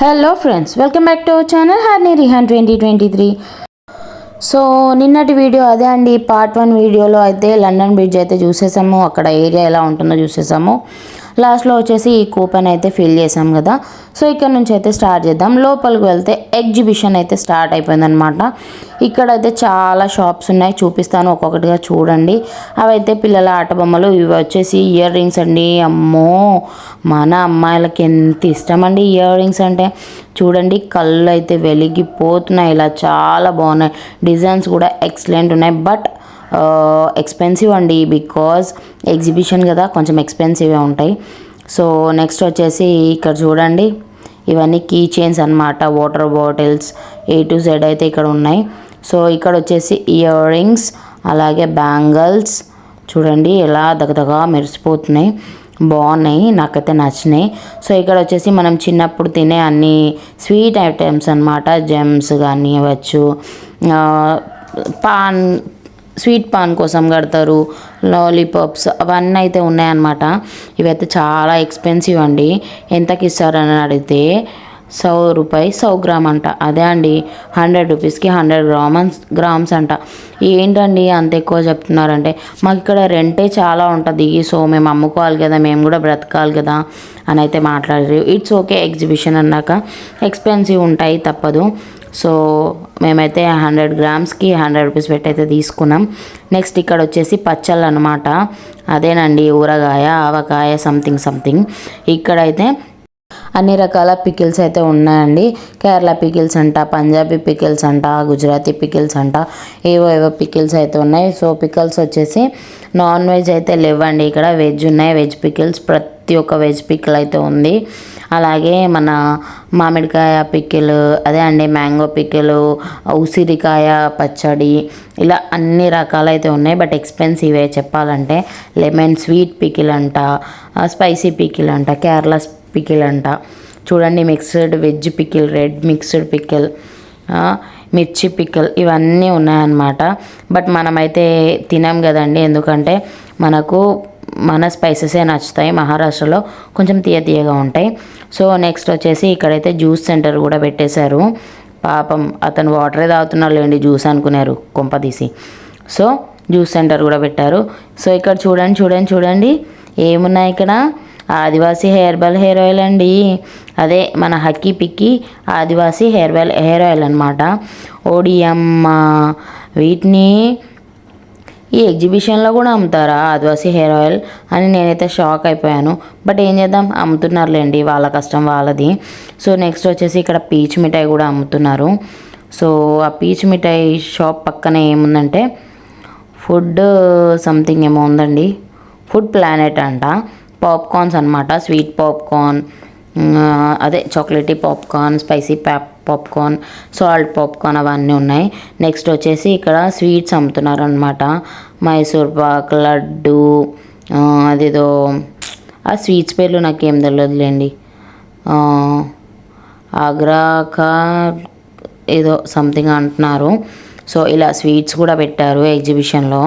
Hello friends welcome back to our channel Harni Rihan twenty twenty three so నిన్నటి video అదే అండి part one వీడియోలో అయితే London bridge అయితే చూసేసాము అక్కడ ఏరియా ఎలా ఉంటుందో చూసేసాము. లాస్ట్లో వచ్చేసి ఈ కూపన్ అయితే ఫిల్ చేసాం కదా. సో ఇక్కడ నుంచి అయితే స్టార్ట్ చేద్దాం. లోపలికి వెళ్తే ఎగ్జిబిషన్ అయితే స్టార్ట్ అయిపోయిందనమాట ఇక్కడ అయితే చాలా షాప్స్ ఉన్నాయి. చూపిస్తాను ఒక్కొక్కటిగా చూడండి. అవైతే పిల్లల ఆట బొమ్మలు ఇవి వచ్చేసి ఇయర్ రింగ్స్ అండి. అమ్మో! మన అమ్మాయిలకి ఎంత ఇష్టం అండి ఇయర్ రింగ్స్ అంటే. చూడండి కళ్ళు అయితే వెలిగిపోతున్నాయి. ఇలా చాలా బాగున్నాయి. డిజైన్స్ కూడా ఎక్సలెంట్ ఉన్నాయి. బట్ ఎక్స్పెన్సివ్ అండి బికాజ్ ఎగ్జిబిషన్ కదా కొంచెం ఎక్స్పెన్సివే ఉంటాయి. సో నెక్స్ట్ వచ్చేసి ఇక్కడ చూడండి. ఇవన్నీ కీ చైన్స్ అనమాట water bottles A to Z అయితే ఇక్కడ ఉన్నాయి. సో ఇక్కడ వచ్చేసి ఇయర్ రింగ్స్ అలాగే బ్యాంగిల్స్ చూడండి ఎలా దగదగా మెరిసిపోతున్నాయి. బాగున్నాయి నాకైతే నచ్చినాయి. సో ఇక్కడ వచ్చేసి మనం చిన్నప్పుడు తినే అన్ని స్వీట్ ఐటమ్స్ అనమాట జెమ్స్ కానీ అవ్వచ్చు పాన్ స్వీట్ పాన్ కోసం కడతారు లాలీపాప్స్ అవన్నీ అయితే ఉన్నాయన్నమాట. ఇవైతే చాలా ఎక్స్పెన్సివ్ అండి. ఎంతకి ఇస్తారని అడిగితే సౌ రూపాయి సౌ గ్రామ్ అంట. అదే అండి హండ్రెడ్ రూపీస్కి హండ్రెడ్ గ్రామ్స్ గ్రామ్స్ అంట. ఏంటండి అంత ఎక్కువ చెప్తున్నారంటే మాకు ఇక్కడ రెంటే చాలా ఉంటుంది. సో మేము అమ్ముకోవాలి కదా మేము కూడా బ్రతకాలి కదా అని అయితే మాట్లాడారు. ఇట్స్ ఓకే ఎగ్జిబిషన్ అన్నాక. ఎక్స్పెన్సివ్ ఉంటాయి తప్పదు. సో మేమైతే హండ్రెడ్ గ్రామ్స్కి హండ్రెడ్ రూపీస్ పెట్టి అయితే తీసుకున్నాం. నెక్స్ట్ ఇక్కడ వచ్చేసి పచ్చళ్ళు అనమాట అదేనండి ఊరగాయ ఆవకాయ సంథింగ్ సంథింగ్ ఇక్కడైతే అన్ని రకాల పికిల్స్ అయితే ఉన్నాయండి. కేరళ పికిల్స్ అంట పంజాబీ పికిల్స్ అంట గుజరాతీ పికిల్స్ అంట ఏవో ఏవో పికిల్స్ అయితే ఉన్నాయి. సో పికిల్స్ వచ్చేసి నాన్ వెజ్ అయితే లేవండి. ఇక్కడ వెజ్ ఉన్నాయి. వెజ్ పికిల్స్ ప్రతి ఒక్క వెజ్ పికిల్ అయితే ఉంది. అలాగే మన మామిడికాయ పికిల్ అదే అండి మ్యాంగో పికిల్ ఉసిరికాయ పచ్చడి ఇలా అన్ని రకాలైతే ఉన్నాయి. బట్ ఎక్స్పెన్సివే చెప్పాలంటే. లెమన్ స్వీట్ పికిల్ అంట స్పైసీ పికిల్ అంట కేరళ పికిల్ అంట చూడండి mixed veg pickle red mixed pickle మిర్చి పికిల్ ఇవన్నీ ఉన్నాయన్నమాట. బట్ మనమైతే తినాం కదండి. ఎందుకంటే మనకు మన స్పైసెసే నచ్చుతాయి. మహారాష్ట్రలో కొంచెం తీయ తీయగా ఉంటాయి. సో నెక్స్ట్ వచ్చేసి ఇక్కడైతే జ్యూస్ సెంటర్ కూడా పెట్టేశారు. పాపం అతను వాటరే తాగుతున్నారు లేండి జ్యూస్ అనుకున్నారు కొంపదీసి సో జ్యూస్ సెంటర్ కూడా పెట్టారు. సో ఇక్కడ చూడండి చూడండి చూడండి. ఏమున్నాయి ఇక్కడ? ఆదివాసీ హెయిర్బెల్ హెయిర్ ఆయిల్ అండి. అదే మన హక్కీ పిక్కి ఆదివాసీ హెయిర్బెల్ హెయిర్ ఆయిల్ అనమాట ఓడియమ్మ. వీటిని ఈ ఎగ్జిబిషన్లో కూడా అమ్ముతారా ఆదివాసీ హెయిర్ ఆయిల్ అని నేనైతే షాక్ అయిపోయాను. బట్ ఏం చేద్దాం? అమ్ముతున్నారులేండి. వాళ్ళ కష్టం వాళ్ళది. సో నెక్స్ట్ వచ్చేసి ఇక్కడ పీచ్ మిఠాయి కూడా అమ్ముతున్నారు. సో ఆ పీచ్ మిఠాయి షాప్ పక్కనే ఏముందంటే ఫుడ్ సంథింగ్ ఏమో ఉందండి. ఫుడ్ ప్లానెట్ అంట. పాప్కార్న్స్ అనమాట స్వీట్ పాప్కార్న్ అదే chocolatey popcorn spicy pop popcorn salt popcorn అవన్నీ ఉన్నాయి. నెక్స్ట్ వచ్చేసి ఇక్కడ స్వీట్స్ అమ్ముతున్నారు అనమాట మైసూర్ పాక్ లడ్డు అదేదో ఆ స్వీట్స్ పేర్లు నాకు ఏం తెలియదులేండి ఆగ్రాకా ఏదో సంథింగ్ అంటున్నారు. సో ఇలా స్వీట్స్ కూడా పెట్టారు ఎగ్జిబిషన్లో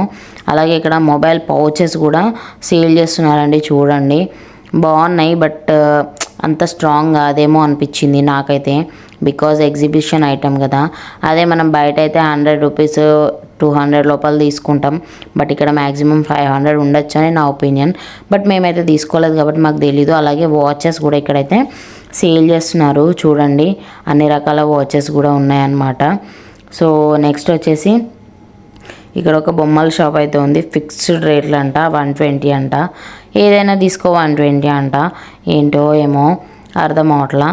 అలాగే ఇక్కడ మొబైల్ పౌచెస్ కూడా సేల్ చేస్తున్నారండి చూడండి. బాగున్నాయి బట్ అంత స్ట్రాంగ్ కాదేమో అనిపించింది నాకైతే. బికాజ్ ఎగ్జిబిషన్ ఐటమ్ కదా. అదే మనం బయట అయితే హండ్రెడ్ రూపీస్ టూ హండ్రెడ్ లోపల తీసుకుంటాం. బట్ ఇక్కడ మ్యాక్సిమం ఫైవ్ హండ్రెడ్ ఉండొచ్చు అని నా ఒపీనియన్ బట్ మేమైతే తీసుకోలేదు కాబట్టి మాకు తెలీదు. అలాగే వాచెస్ కూడా ఇక్కడైతే సేల్ చేస్తున్నారు. చూడండి అన్ని రకాల వాచెస్ కూడా ఉన్నాయన్నమాట. సో నెక్స్ట్ వచ్చేసి ఇక్కడ ఒక బొమ్మల షాప్ అయితే ఉంది. ఫిక్స్డ్ రేట్లు అంట వన్ ట్వంటీ అంట. ఏదైనా తీసుకో వన్ ట్వంటీ అంట. ఏంటో ఏమో అర్థం అవట్లా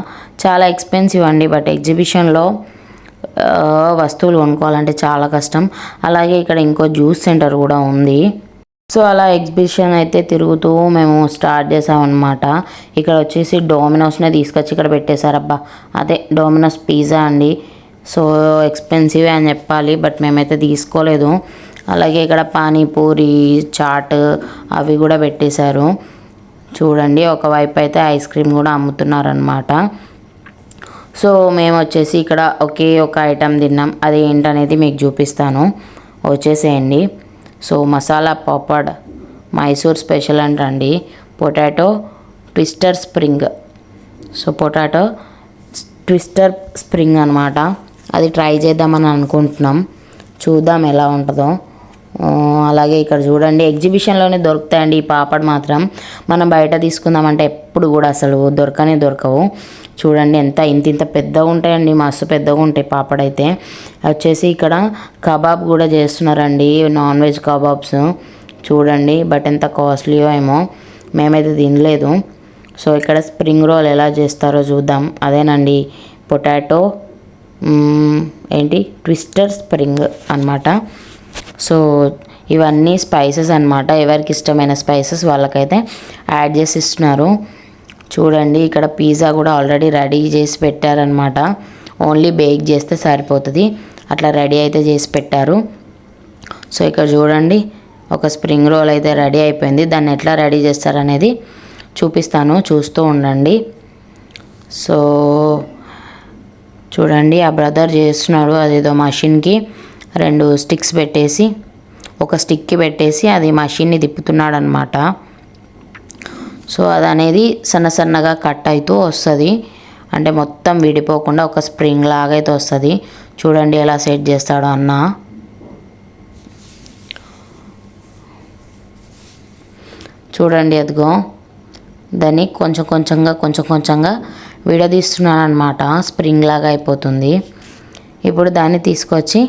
చాలా ఎక్స్పెన్సివ్ అండి బట్ ఎగ్జిబిషన్లో వస్తువులు కొనుక్కోవాలంటే చాలా కష్టం. అలాగే ఇక్కడ ఇంకో జ్యూస్ సెంటర్ కూడా ఉంది. సో అలా ఎగ్జిబిషన్ అయితే తిరుగుతూ మేము స్టార్ట్ చేసామన్నమాట. ఇక్కడ వచ్చేసి డోమినోస్నే తీసుకొచ్చి ఇక్కడ పెట్టేశారబ్బా. అదే డోమినోస్ పిజ్జా అండి. సో ఎక్స్పెన్సివే అని చెప్పాలి బట్ మేమైతే తీసుకోలేదు. అలాగే ఇక్కడ పానీపూరి చాట్ అవి కూడా పెట్టేశారు. చూడండి ఒకవైపు అయితే ఐస్ క్రీమ్ కూడా అమ్ముతున్నారనమాట సో మేము వచ్చేసి ఇక్కడ ఒకే ఒక ఐటెం తిన్నాం. అది ఏంటనేది మీకు చూపిస్తాను. వచ్చేసేయండి. సో మసాలా పాపడ్ మైసూర్ స్పెషల్ అంటండి potato twister spring. So potato twister spring అనమాట అది ట్రై చేద్దామని అనుకుంటున్నాం. చూద్దాం ఎలా ఉంటుందో. అలాగే ఇక్కడ చూడండి ఎగ్జిబిషన్లోనే దొరుకుతాయండి ఈ పాపడ్ మాత్రం. మనం బయట తీసుకుందామంటే ఎప్పుడు కూడా అసలు దొరకనే దొరకవు. చూడండి ఎంత ఇంత ఇంత పెద్దగా ఉంటాయండి మస్తు పెద్దగా ఉంటాయి పాపడ్ అయితే వచ్చేసి ఇక్కడ కబాబ్ కూడా చేస్తున్నారండి నాన్ వెజ్ కబాబ్స్. చూడండి బట్ ఎంత కాస్ట్లీయో ఏమో మేమైతే తినలేదు. సో ఇక్కడ స్ప్రింగ్ రోల్ ఎలా చేస్తారో చూద్దాం. అదేనండి పొటాటో ఏంటి ట్విస్టర్ స్ప్రింగ్ అన్నమాట. సో ఇవన్నీ స్పైసెస్ అన్నమాట. ఎవరికి ఇష్టమైన స్పైసెస్ వాళ్ళకైతే యాడ్ చేసి ఇస్తున్నారు. చూడండి ఇక్కడ పిజ్జా కూడా ఆల్రెడీ రెడీ చేసి పెట్టారనమాట ఓన్లీ బేక్ చేస్తే సరిపోతుంది. అట్లా రెడీ అయితే చేసి పెట్టారు. సో ఇక్కడ చూడండి ఒక స్ప్రింగ్ రోల్ అయితే రెడీ అయిపోయింది. దాన్ని ఎట్లా రెడీ చేస్తారనేది చూపిస్తాను చూస్తూ ఉండండి. సో చూడండి ఆ బ్రదర్ చేస్తున్నాడు అదేదో మషిన్కి రెండు స్టిక్స్ పెట్టేసి ఒక స్టిక్కి పెట్టేసి అది మషిన్ని తిప్పుతున్నాడు అనమాట సో అది అనేది సన్న సన్నగా కట్ అవుతూ వస్తుంది. అంటే మొత్తం విడిపోకుండా ఒక స్ప్రింగ్ లాగా అయితే వస్తుంది. చూడండి ఎలా సెట్ చేస్తాడో అన్న. చూడండి అదిగో. దాన్ని కొంచెం కొంచెంగా కొంచెం కొంచెంగా విడదీస్తున్నాను అనమాట స్ప్రింగ్ లాగా అయిపోతుంది. ఇప్పుడు దాన్ని తీసుకొచ్చి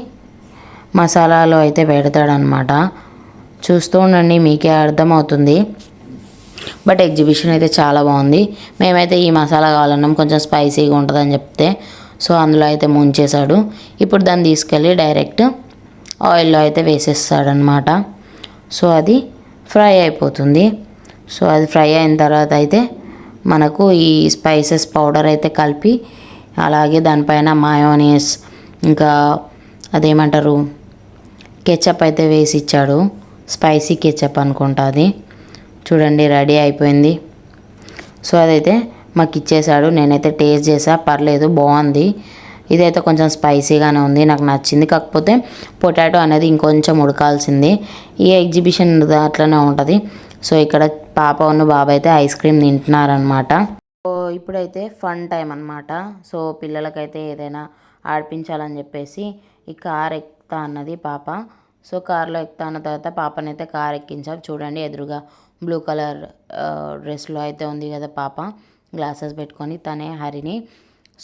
మసాలాలో అయితే పెడతాడనమాట చూస్తూ ఉండండి మీకే అర్థమవుతుంది. బట్ ఎగ్జిబిషన్ అయితే చాలా బాగుంది. మేమైతే ఈ మసాలా కావాలన్నాం. కొంచెం స్పైసీగా ఉంటుందని చెప్తే. సో అందులో అయితే ముంచేశాడు. ఇప్పుడు దాన్ని తీసుకెళ్ళి డైరెక్ట్ ఆయిల్లో అయితే వేసేస్తాడనమాట సో అది ఫ్రై అయిపోతుంది. సో అది ఫ్రై అయిన తర్వాత అయితే మనకు ఈ స్పైసెస్ పౌడర్ అయితే కలిపి అలాగే దానిపైన మయోనీస్ ఇంకా అదేమంటారు కెచప్ అయితే వేసి ఇచ్చాడు. స్పైసీ కెచప్ అనుకుంటా అది. చూడండి రెడీ అయిపోయింది. సో అదైతే మాకు ఇచ్చేసాడు. నేనైతే టేస్ట్ చేసా. పర్లేదు బాగుంది. ఇదైతే కొంచెం స్పైసీగానే ఉంది నాకు నచ్చింది. కాకపోతే పొటాటో అనేది ఇంకొంచెం ఉడకాల్సింది. ఈ ఎగ్జిబిషన్ అట్లనే ఉంటుంది. సో ఇక్కడ పాప ఉన్న బాబు అయితే ఐస్ క్రీమ్ తింటున్నారనమాట సో ఇప్పుడైతే ఫన్ టైం అనమాట సో పిల్లలకైతే ఏదైనా ఆడిపించాలని చెప్పేసి ఈ కార్ ఎక్కుతా అన్నది పాప. సో కార్లో ఎక్కుతా అన్న తర్వాత పాపనైతే కార్ ఎక్కించాం చూడండి ఎదురుగా బ్లూ కలర్ డ్రెస్లో అయితే ఉంది కదా పాప. గ్లాసెస్ పెట్టుకొని తనే హరిని.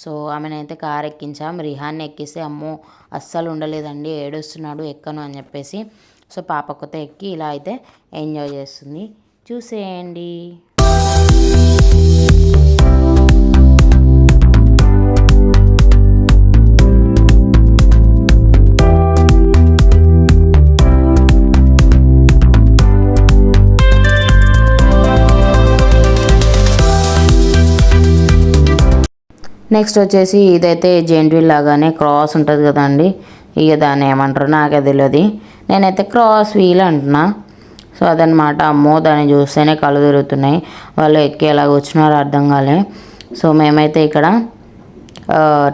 So ఆమెనైతే car ఎక్కించాం. రిహాన్ని ఎక్కిస్తే అమ్మో అస్సలు ఉండలేదండి. ఏడుస్తున్నాడు ఎక్కను అని చెప్పేసి. సో పాప కొత్త ఎక్కి ఇలా అయితే ఎంజాయ్ చేస్తుంది. చూసేయండి. నెక్స్ట్ వచ్చేసి ఇదైతే జెంట్విల్ లాగానే క్రాస్ ఉంటుంది కదండి. ఇక దాన్ని ఏమంటారు నాకే తెలియదు నేనైతే క్రాస్ వీల్ అంటున్నా. సో అదనమాట అమ్మో దాన్ని చూస్తేనే కళ్ళు తిరుగుతున్నాయి. వాళ్ళు ఎక్కేలా కూర్చున్నారో అర్థం కాలే. సో మేమైతే ఇక్కడ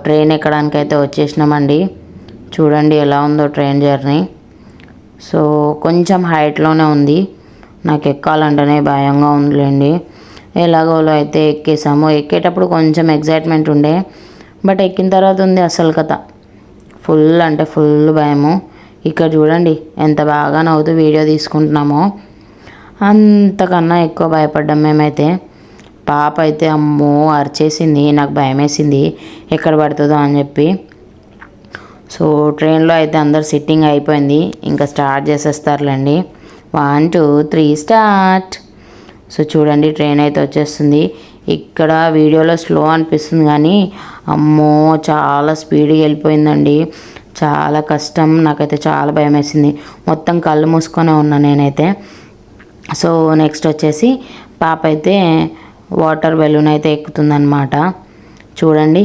ట్రైన్ ఎక్కడానికైతే వచ్చేసినామండి. చూడండి ఎలా ఉందో ట్రైన్ జర్నీ. సో కొంచెం హైట్లోనే ఉంది. నాకు ఎక్కాలంటేనే భయంగా ఉందిలేండి. ఎలాగోలో అయితే ఎక్కేసాము. ఎక్కేటప్పుడు కొంచెం ఎగ్జైట్మెంట్ ఉండే. బట్ ఎక్కిన తర్వాత ఉంది అసలు కథ. ఫుల్ అంటే ఫుల్ భయము. ఇక్కడ చూడండి ఎంత బాగా నవ్వుతూ వీడియో తీసుకుంటున్నామో. అంతకన్నా ఎక్కువ భయపడ్డాం మేమైతే. పాప అయితే అమ్మో అరిచేసింది నాకు భయం వేసింది ఎక్కడ పడుతుందో అని చెప్పి. సో ట్రైన్లో అయితే అందరు సిట్టింగ్ అయిపోయింది. ఇంకా start చేసేస్తారులేండి. One two three start so చూడండి ట్రైన్ అయితే వచ్చేస్తుంది. ఇక్కడ వీడియోలో స్లో అనిపిస్తుంది కానీ అమ్మో చాలా స్పీడ్గా వెళ్ళిపోయిందండి. చాలా కష్టం నాకైతే చాలా భయం వేసింది. మొత్తం కళ్ళు మూసుకొనే ఉన్నా నేనైతే. సో నెక్స్ట్ వచ్చేసి పాప అయితే వాటర్ బెలూన్ అయితే ఎక్కుతుందన్నమాట. చూడండి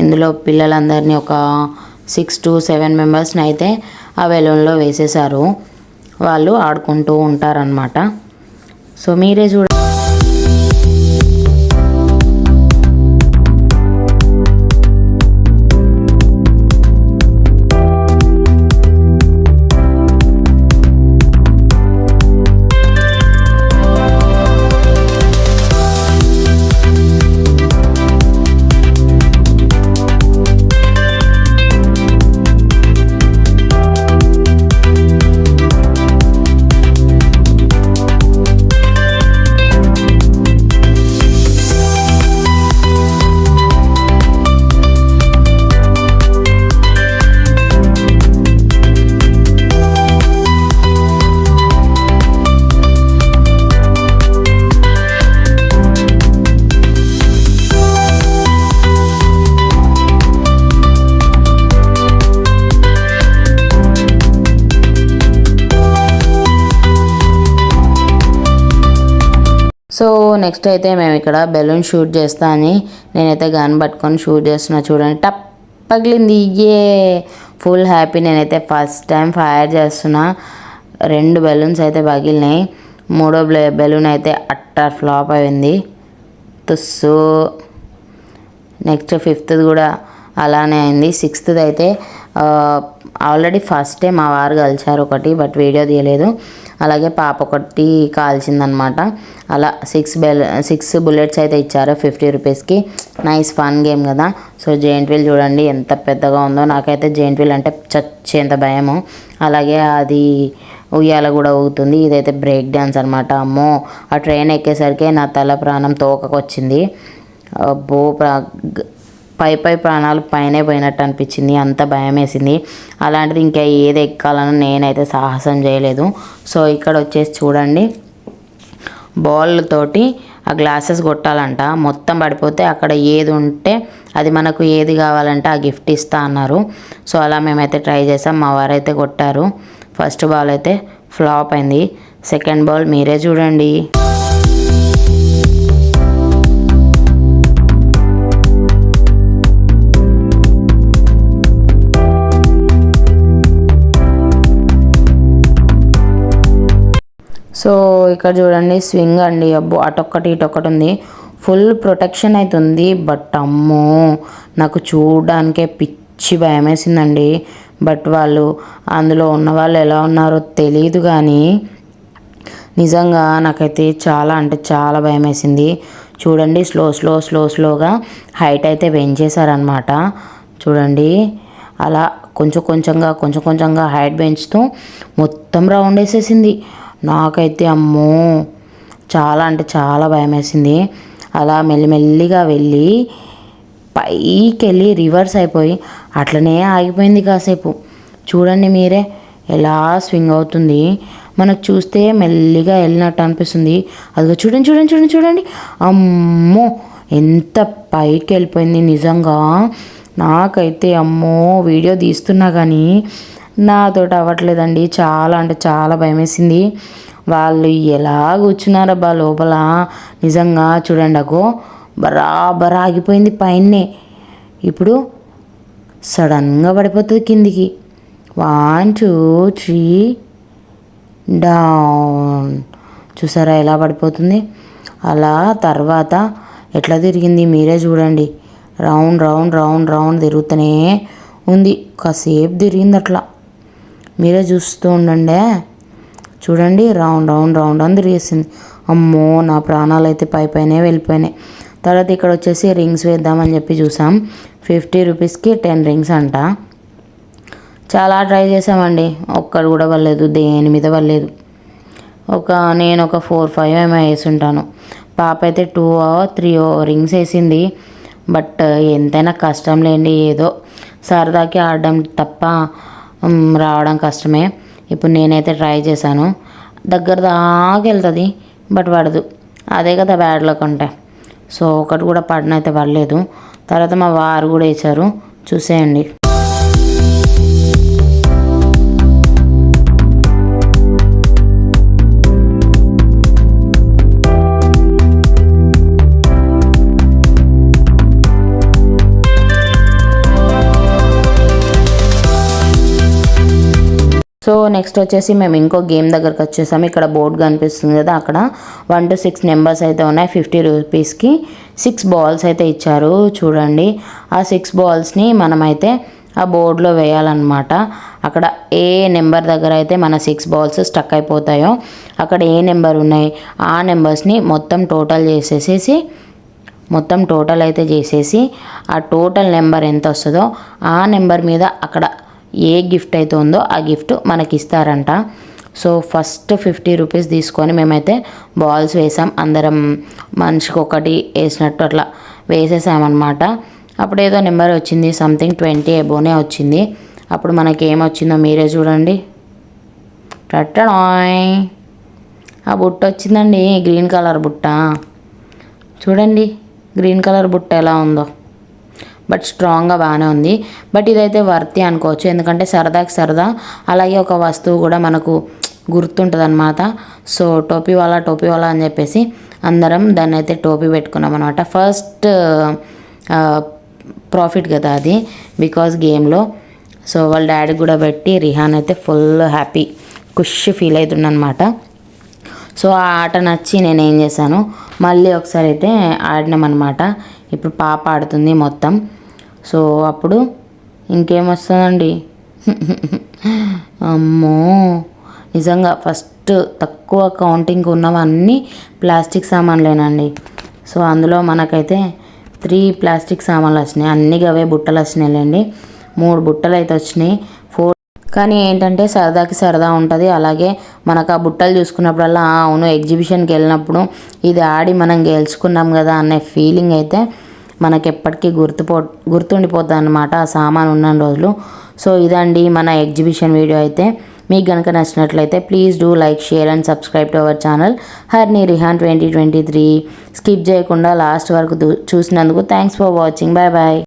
ఇందులో పిల్లలందరినీ ఒక సిక్స్ టు సెవెన్ మెంబర్స్ని అయితే ఆ బెలూన్లో వేసేసారు. వాళ్ళు ఆడుకుంటూ ఉంటారనమాట సో మీరే చూడ నెక్స్ట్ అయితే మేము ఇక్కడ బెలూన్ షూట్ చేస్తా అని నేనైతే గన్ పట్టుకొని షూట్ చేస్తున్నా చూడండి. టప్ పగిలింది. ఏ! ఫుల్ హ్యాపీ నేనైతే ఫస్ట్ టైం ఫైర్ చేస్తున్నా. రెండు బెలూన్స్ అయితే పగిలినాయి. మూడో బెలూన్ అయితే అట్టర్ ఫ్లాప్ అయింది. తుస్సు. నెక్స్ట్ ఫిఫ్త్ది కూడా అలానే అయింది. సిక్స్త్ది అయితే ఆల్రెడీ ఫస్టే మా వారు కలిసారు ఒకటి బట్ వీడియో తీయలేదు. అలాగే పాప ఒకటి కాల్చిందనమాట. అలా సిక్స్ బెల్ సిక్స్ బుల్లెట్స్ అయితే ఇచ్చారు ఫిఫ్టీ రూపీస్కి నైస్ ఫన్ గేమ్ కదా. సో జెయింట్ వీల్ చూడండి ఎంత పెద్దగా ఉందో. నాకైతే జెయింట్ వీల్ అంటే చచ్చేంత భయము. అలాగే అది ఉయ్యాల కూడా ఊగుతుంది. ఇదైతే బ్రేక్ డ్యాన్స్ అనమాట. అమ్మో ఆ ట్రైన్ ఎక్కేసరికి నా తల ప్రాణం తోకకొచ్చింది. అబ్బో ప్రా- పై పై ప్రాణాలు పైనే పోయినట్టు అనిపించింది. అంత భయం వేసింది అలాంటిది ఇంకా ఏది ఎక్కాలని నేనైతే సాహసం చేయలేదు. సో ఇక్కడ వచ్చేసి చూడండి. బాల్ తోటి ఆ గ్లాసెస్ కొట్టాలంట. మొత్తం పడిపోతే అక్కడ ఏది ఉంటే అది మనకు ఏది కావాలంటే ఆ గిఫ్ట్ ఇస్తా అన్నారు. సో అలా మేమైతే ట్రై చేసాం. మా వారైతే కొట్టారు. ఫస్ట్ బాల్ అయితే ఫ్లాప్ అయింది. సెకండ్ బాల్ మీరే చూడండి. సో ఇక్కడ చూడండి స్వింగ్ అండి. అబ్బో అటొక్కటి ఇటొక్కటి ఉంది. ఫుల్ ప్రొటెక్షన్ అవుతుంది బట్ అమ్మో నాకు చూడడానికే పిచ్చి భయం వేసిందండి బట్ వాళ్ళు అందులో ఉన్న వాళ్ళు ఎలా ఉన్నారో తెలియదు కానీ నిజంగా నాకైతే చాలా అంటే చాలా భయం వేసింది చూడండి స్లో స్లో స్లో స్లోగా హైట్ అయితే పెంచేశారనమాట చూడండి అలా కొంచెం కొంచెంగా కొంచెం కొంచెంగా హైట్ పెంచుతూ మొత్తం రౌండ్ వేసేసింది. నాకైతే అమ్మో చాలా అంటే చాలా భయం వేసింది అలా మెల్లిమెల్లిగా వెళ్ళి పైకి వెళ్ళి రివర్స్ అయిపోయి అట్లనే ఆగిపోయింది కాసేపు. చూడండి మీరే ఎలా స్వింగ్ అవుతుంది. మనకు చూస్తే మెల్లిగా వెళ్ళినట్టు అనిపిస్తుంది. అదిగో చూడండి చూడండి చూడండి చూడండి. అమ్మో ఎంత పైకి వెళ్ళిపోయింది నిజంగా. నాకైతే అమ్మో వీడియో తీస్తున్నా కానీ నాతోటి అవ్వట్లేదండి. చాలా అంటే చాలా భయం వేసింది వాళ్ళు ఎలా కూర్చున్నారబ్బా లోపల? నిజంగా చూడండి అగో బరాబరా ఆగిపోయింది పైనే ఇప్పుడు సడన్గా పడిపోతుంది కిందికి. One two three down. చూసారా ఎలా పడిపోతుంది? అలా తర్వాత ఎట్లా తిరిగింది మీరే చూడండి. రౌండ్ రౌండ్ రౌండ్ రౌండ్ తిరుగుతూనే ఉంది. కాసేపు తిరిగింది అట్లా మీరే చూస్తూ ఉండండి. చూడండి రౌండ్ రౌండ్ రౌండ్ అని తిరిగేసింది. అమ్మో నా ప్రాణాలు అయితే పై పైనే వెళ్ళిపోయినాయి. తర్వాత ఇక్కడ వచ్చేసి రింగ్స్ వేద్దామని చెప్పి చూసాం. ఫిఫ్టీ రూపీస్కి టెన్ రింగ్స్ అంట. చాలా ట్రై చేసామండి. ఒక్కడు కూడా వల్లేదు దేని మీద వల్లేదు ఒక నేను ఒక ఫోర్ ఫైవ్ ఏమో వేసి ఉంటాను పాప అయితే టూ త్రీ రింగ్స్ వేసింది. బట్ ఎంతైనా కష్టం లేండి ఏదో. సరదాకి ఆడడం తప్ప రావడం కష్టమే. ఇప్పుడు నేనైతే ట్రై చేశాను. దగ్గర దాకా వెళ్తుంది బట్ పడదు. అదే కదా బ్యాడ్ లక్ అంటే. సో ఒకటి కూడా పడనైతే పడలేదు. తర్వాత మా వారు కూడా వేశారు చూసేయండి. సో నెక్స్ట్ వచ్చేసి మేము ఇంకో గేమ్ దగ్గరకు వచ్చేసాము ఇక్కడ బోర్డు కనిపిస్తుంది కదా అక్కడ వన్ టు సిక్స్ నెంబర్స్ అయితే ఉన్నాయి. ఫిఫ్టీ రూపీస్కి సిక్స్ బాల్స్ అయితే ఇచ్చారు. చూడండి ఆ సిక్స్ బాల్స్ని మనమైతే ఆ బోర్డులో వేయాలన్నమాట. అక్కడ ఏ నెంబర్ దగ్గర అయితే మన సిక్స్ బాల్స్ స్టక్ అయిపోతాయో అక్కడ ఏ నెంబర్ ఉన్నాయి ఆ నెంబర్స్ని మొత్తం టోటల్ చేసేసేసి మొత్తం టోటల్ అయితే చేసేసి ఆ టోటల్ నెంబర్ ఎంత వస్తుందో ఆ నెంబర్ మీద అక్కడ ఏ గిఫ్ట్ అయితే ఉందో ఆ గిఫ్ట్ మనకి ఇస్తారంట సో ఫస్ట్ ఫిఫ్టీ రూపీస్ తీసుకొని మేమైతే బాల్స్ వేసాం. అందరం మనిషికి ఒకటి వేసినట్టు అట్లా వేసేసామన్నమాట. అప్పుడు ఏదో నెంబర్ వచ్చింది సంథింగ్ ట్వంటీ ఎబోనే వచ్చింది. అప్పుడు మనకి ఏమొచ్చిందో మీరే చూడండి. టట్టడాయ్. ఆ బుట్ట వచ్చిందండి గ్రీన్ కలర్ బుట్ట. చూడండి గ్రీన్ కలర్ బుట్ట ఎలా ఉందో. బట్ స్ట్రాంగ్గా బాగానే ఉంది. బట్ ఇదైతే వర్తి అనుకోవచ్చు. ఎందుకంటే సరదాకి సరదా. అలాగే ఒక వస్తువు కూడా మనకు గుర్తుంటుంది అనమాట సో టోపీ వాళ్ళ టోపీ వాళ్ళ అని చెప్పేసి అందరం దాన్ని అయితే టోపీ పెట్టుకున్నాం అనమాట ఫస్ట్ ప్రాఫిట్ కదా అది. బికాస్ గేమ్లో. సో వాళ్ళ డాడీ కూడా పెట్టి రిహాన్ అయితే ఫుల్ హ్యాపీ ఖుష్ ఫీల్ అవుతుండనమాట సో ఆ ఆట నచ్చి నేను ఏం చేశాను మళ్ళీ ఒకసారి అయితే ఆడినామన్నమాట. ఇప్పుడు పాప ఆడుతుంది మొత్తం. సో అప్పుడు ఇంకేమొస్తుందండి? అమ్మో! నిజంగా ఫస్ట్ తక్కువ కౌంటింగ్ ఉన్నవన్నీ ప్లాస్టిక్ సామాన్లేనండి. సో అందులో మనకైతే త్రీ ప్లాస్టిక్ సామాన్లు వచ్చినాయి. అన్ని అవే బుట్టలు వచ్చినాయిలేండి. మూడు బుట్టలు అయితే వచ్చినాయి. ఫోర్ కానీ ఏంటంటే సరదాకి సరదా ఉంటుంది. అలాగే మనకు ఆ బుట్టలు చూసుకున్నప్పుడల్లా అవును ఎగ్జిబిషన్కి వెళ్ళినప్పుడు ఇది ఆడి మనం గెలుచుకున్నాం కదా అనే ఫీలింగ్ అయితే మనకి ఎప్పటికీ గుర్తుపో గుర్తుండిపోతుంది అనమాట ఆ సామాన్ ఉన్న రోజులు. సో ఇదండి మన ఎగ్జిబిషన్ వీడియో అయితే. మీకు కనుక నచ్చినట్లయితే please do like share and subscribe to our channel. Harni Rihan twenty twenty three. Skip చేయకుండా లాస్ట్ వరకు చూసినందుకు thanks for watching. Bye bye.